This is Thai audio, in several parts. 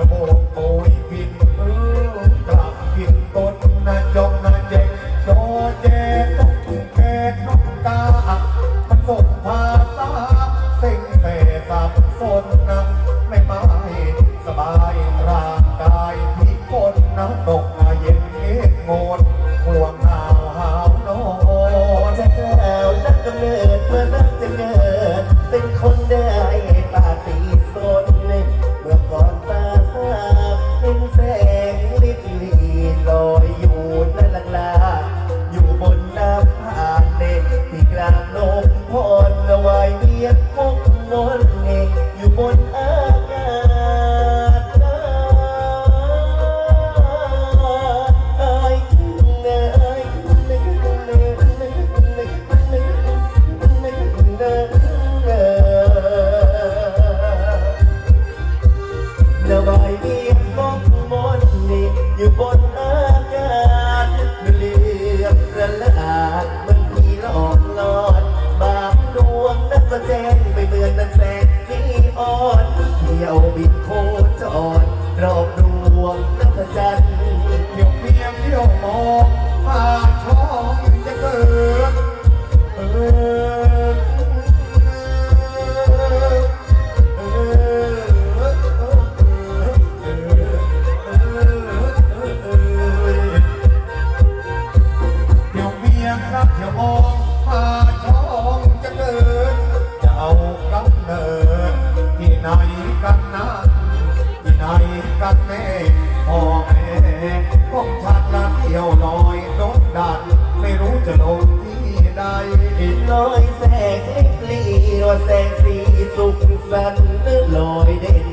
Come on.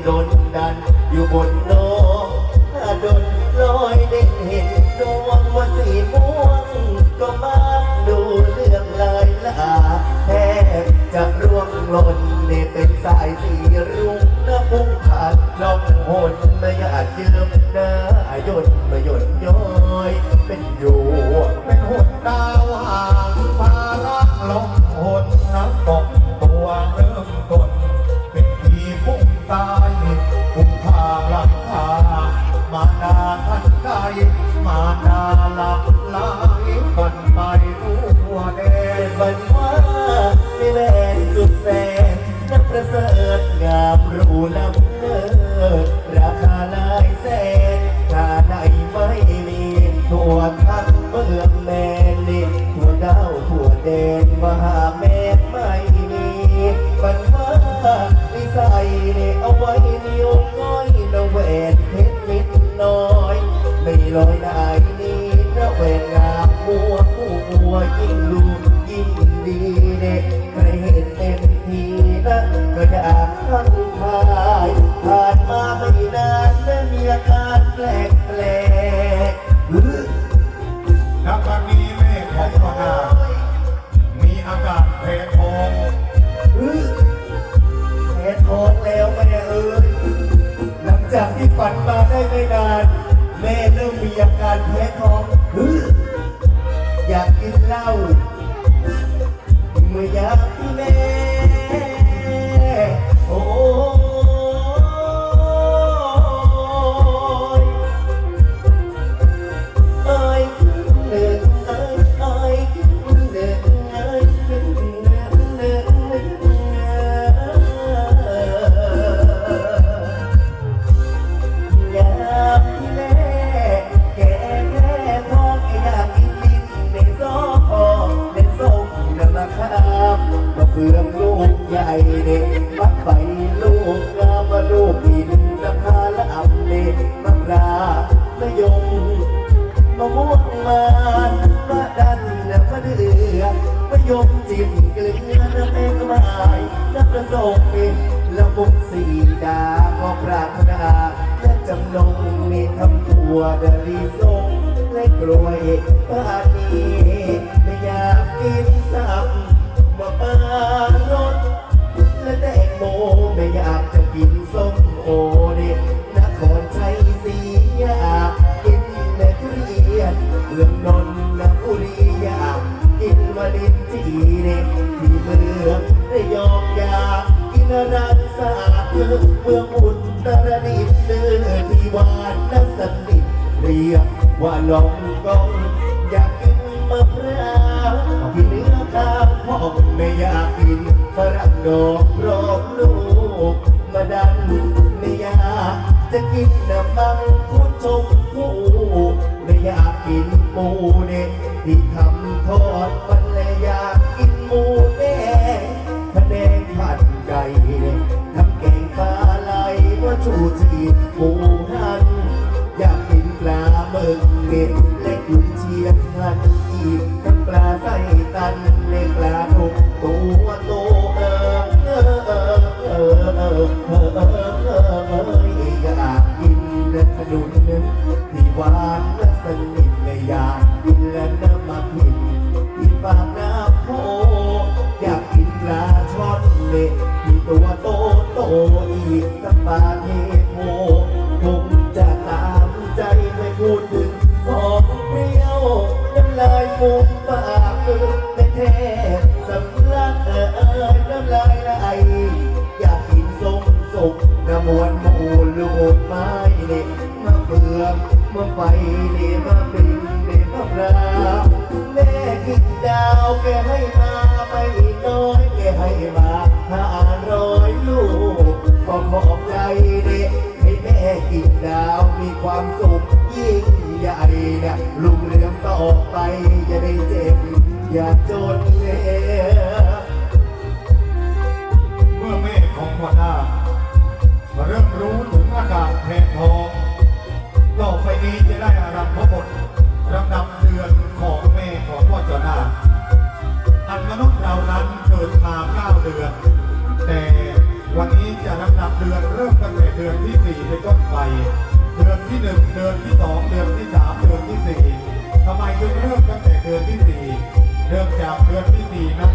โดนดันอยู่บนโลกถ้าโดนลอยเด่นเห็นดวงว่าสีม่วงก็มากดูเรื่องลายลาแทบจะร่วงหล่นในเป็นสายสีรุ้งนะพุ่งผ่านลองหนนะอยากเจิมนาหยดมาหยดย้อยเป็นอยู่ ยมจิ้มเกลือน้ำเอกมายน้ำประสงค์มีละมุนสีดาก็ปรารถนาและจำลงมีทำตัวดรีทรงและกลวยป้านีไม่อยากกินซ้ำมาปานรสและแตงโมไม่อยากจะกินส้มโอเด็กนครชัยศรีอยากกินแต่ทุเรียนเอื้อมน้อย ลองกองอยากกินมะพร้าวกินเนื้อข้าวพอไม่อยากกินฝรั่งดอกรอบลูกมาดันไม่อยากจะกินน้ำมันพุชมพูไม่อยากกินปูเด็ที่ทำ ปลาไส้ตันเล็กปลาทุกตัวโตเออเออเออเออเออเออเออเออเอออยากกินเนื้อขนุนที่หวานและสนิทเลยอยากกินและน้ำมันผิดที่ปากน้ำโพอยากกินปลาช่อนเล็กที่ตัวโตโตอีกทั้งปลาเทโพ มาไฟเด็มาปิงเด็มาปลาแม่กินดาวแกให้มาไม่น้อยแกให้มาห้าร้อยลูกก็ขอบใจเด็กให้แม่กินดาวมีความสุขยิ่งใหญ่นะลุงเรืองต่อไปจะได้เจ็บอย่าจน นี้จะได้อารัมพบทรำนำเดือนของเมฆของพ่อเจ้าหน้าอันมนุษย์เรานั้นเกิดมาเก้าเดือน แต่วันนี้จะรำนับเดือนเริ่มตั้งแต่เดือนที่สี่เป็นต้นไป เดือนที่หนึ่งเดือนที่สองเดือนที่สามเดือนที่สี่ทำไมถึงเริ่มตั้งแต่เดือนที่สี่เริ่มจากเดือนที่สี่นั้น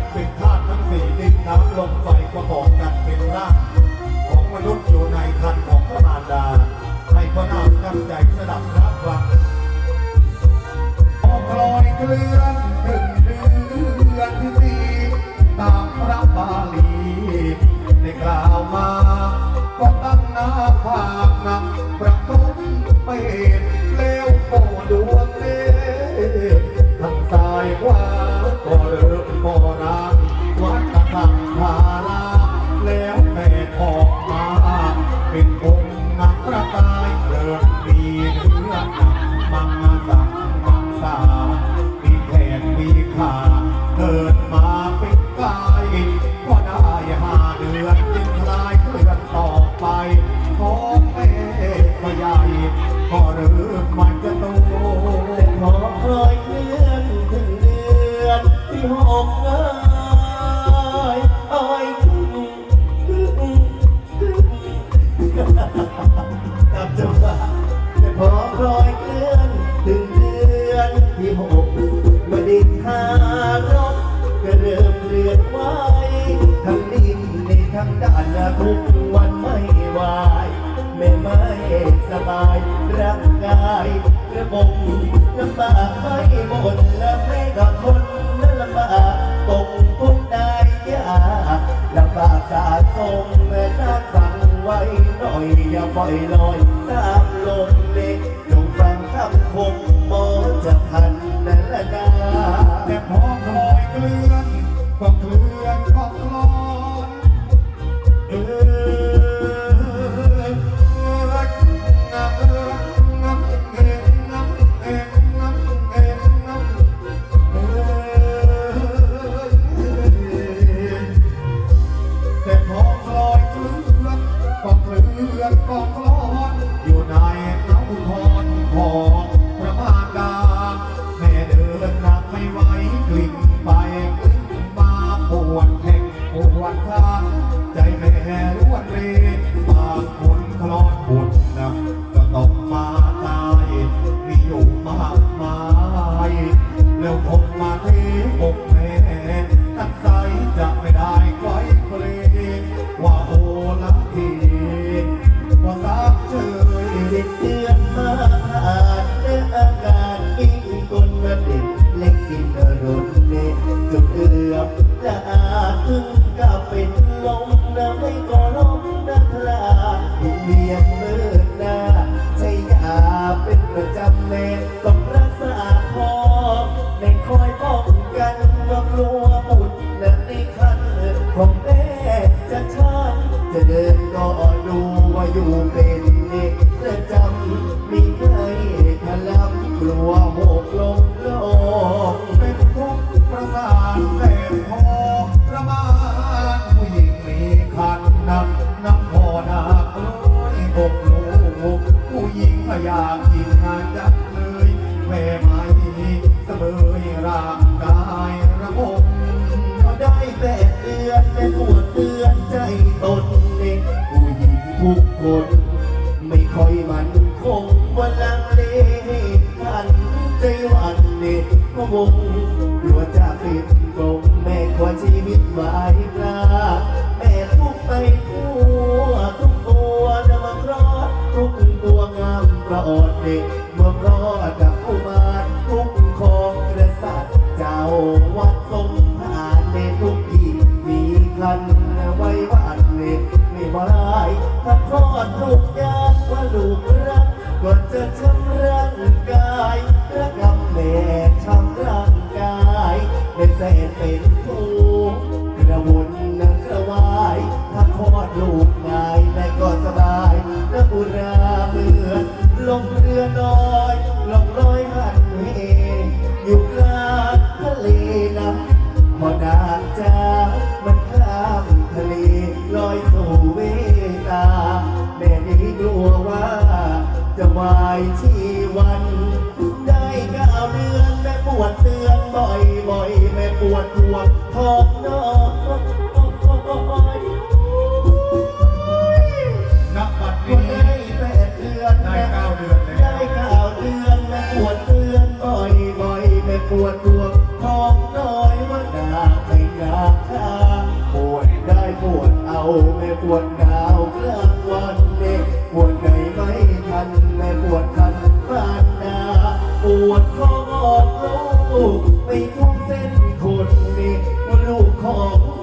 ทางซ้ายขวาก็เริ่มก็รางวัดกสังภาราแล้วแผ่ออกมา เป็นองค์นักประกายเริ่มมีเนื้อหนังมังสังมังสามีแขนมีขาเกิดมาเป็นกายก็ได้หาเดือนจึงคลายเคลื่อนต่อไปของแม่ก็ใหญ่ก็เริ่มมันจะโตพอเคลื่อนถึงเดื อนที่หกเอ้ยอ้อยขึ้นขึ้นขึ้นตามจังหวะแต่พอคอยเคลื่อนถึงเดือนที่หกเมื่อดินทารกก็เริ่มเลือนไหวทั้งดินในทั้งด้านและทุกวันไม่ไหวไม่ไม่สบายร่างกายระบมลำบากไม่หมดและไม่กับคนนั้นลำบากตกทุกข์ได้ยากลำบากสะสมเมื่อน้ำฟังไว้หน่อยอย่าปล่อยลอยตามลมเล็กจงฟังคำคมโมจะทันนั่นละนาแต่พอคอยเกลื่อนความเคลื่อน ลือกอง ขันใจวันนี้มาวงหลัวจะปิดกลมแม่ขวชีวิตวายปลาแม่ทุกไปทั่วทุกตัวนะมาครอดทุกตัวงามประอดเด็ก Yeah.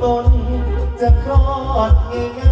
คนจะคลอดง่าย